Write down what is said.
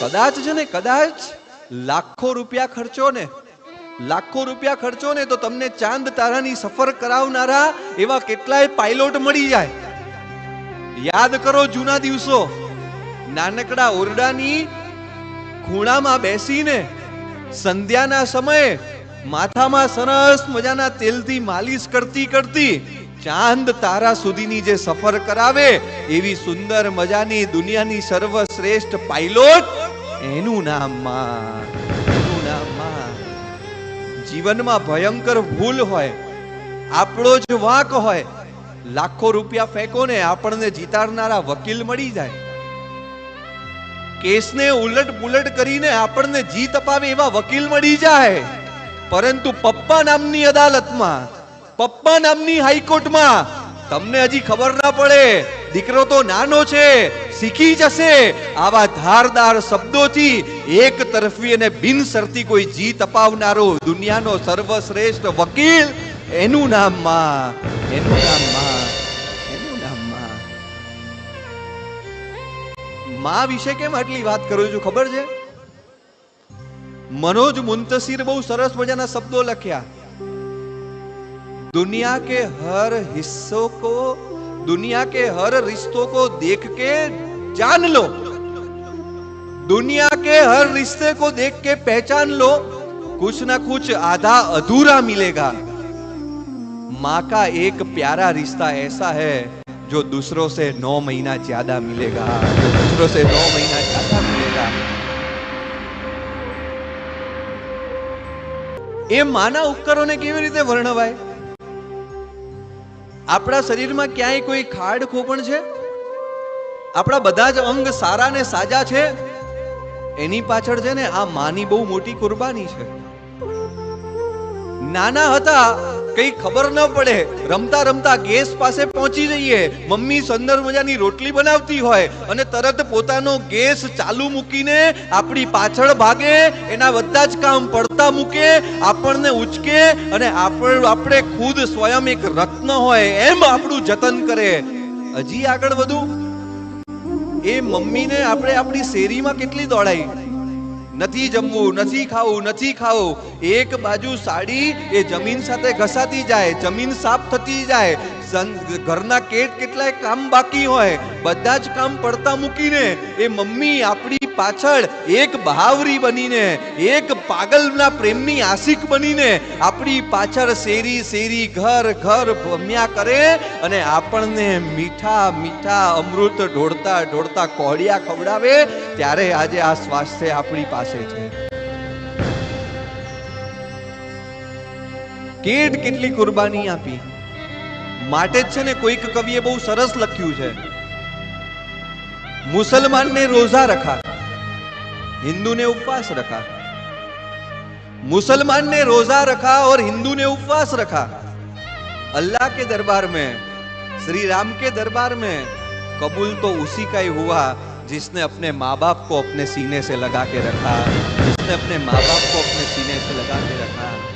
કદાચ છે ને, કદાચ લાખો રૂપિયા ખર્ચો ને, લાખો રૂપિયા ખર્ચો ને તો તમને ચાંદ તારાની સફર કરાવનારા એવા કેટલાય પાયલોટ મળી જાય. યાદ કરો જૂના દિવસો. નાનકડા ઓરડાની ખૂણામાં બેસીને સંધ્યાના સમયે માથામાં સરસ મજાના તેલથી માલિશ કરતી કરતી ચાંદ તારા સુધીની જે સફર કરાવે એવી સુંદર મજાની દુનિયાની સર્વશ્રેષ્ઠ પાયલોટ એનું નામમાં એનું નામમાં જીવનમાં ભયંકર ભૂલ હોય, આપણો જ વાંક હોય, લાખો રૂપિયા ફેંકો ને આપણને જીતાડનારા વકીલ મળી જાય. કેસને ઉલટ પુલટ કરીને આપણને જીત અપાવે એવા વકીલ મળી જાય. પરંતુ પપ્પા નામની અદાલતમાં, પપ્પા નામની હાઈકોર્ટમાં તમને હજી ખબર ના પડે. દીકરો તો નાનો છે, શીખી જશે. આવા ધારદાર શબ્દોથી એક તરફી અને બિનશરતી કોઈ જીત અપાવનારો દુનિયાનો સર્વશ્રેષ્ઠ વકીલ એનું નામમાં, એનું નામમાં, એનું નામમાં. માં વિશે કેમ આટલી વાત કરું છું, ખબર છે? મનોજ મુંતસીર બહુ સરસ મજાના શબ્દો લખ્યા. दुनिया के हर हिस्सों को दुनिया के हर रिश्तों को देख के जान लो दुनिया के हर रिश्ते को देख के पहचान लो कुछ ना कुछ आधा अधूरा मिलेगा माँ का एक प्यारा रिश्ता ऐसा है जो दूसरों से नौ महीना ज्यादा मिलेगा जो दूसरों से नौ महीना ज्यादा मिलेगा એ માના ઉપકરણોને કેવી રીતે વર્ણવાય આપણા શરીરમાં ક્યાંય કોઈ ખાડ ખોપણ છે? આપણા બધા જ અંગ સારા ને સાજા છે? એની પાછળ છે ને આ માની બહુ મોટી કુરબાની છે. નાના હતા, કઈ ખબર ન પડે. રમતા રમતા ગેસ પાસે પહોંચી જઈએ. મમ્મી સુંદર મજાની રોટલી બનાવતી હોય અને તરત પોતાનો ગેસ ચાલુ મૂકીને આપણી પાછળ ભાગે. એના બધા જ કામ પડતા મૂકે, આપણને ઉચકે અને આપણ આપણે ખુદ સ્વયં એક રત્ન હોય એમ આપણું જતન કરે. હજી આગળ વધુ. એ મમ્મીને આપણે આપણી શેરીમાં કેટલી દોડાઈ? નથી જમવું, નથી ખાવું નથી ખાવું. એક બાજુ સાડી એ જમીન સાથે ઘસાતી જાય, જમીન સાફ થતી જાય. ઘરના કેટ કેટલાય કામ બાકી હોય, બધા જ કામ પડતા મૂકીને, એ મમ્મી આપણી પાછળ એક બહાવરી બનીને, એક પાગલના પ્રેમની આશિક બનીને, આપણી પાછળ શેરી શેરી, ઘર ઘર ભમ્યા કરે અને આપણને મીઠા મીઠા અમૃત ઢોળતા ઢોળતા કોળિયા ખવડાવે, ત્યારે આજે આ સ્વાસ્થ્ય આપણી પાસે છે. કેટ કેટલી કુરબાની આપી. માટે જ છે ને કોઈક કવિએ બહુ સરસ લખ્યું છે મુસલમાનને રોજા રખા हिंदू ने उपवास रखा मुसलमान ने रोजा रखा और हिंदू ने उपवास रखा अल्लाह के दरबार में श्री राम के दरबार में कबूल तो उसी का ही हुआ जिसने अपने माँ बाप को अपने सीने से लगा के रखा जिसने अपने माँ बाप को अपने सीने से लगा के रखा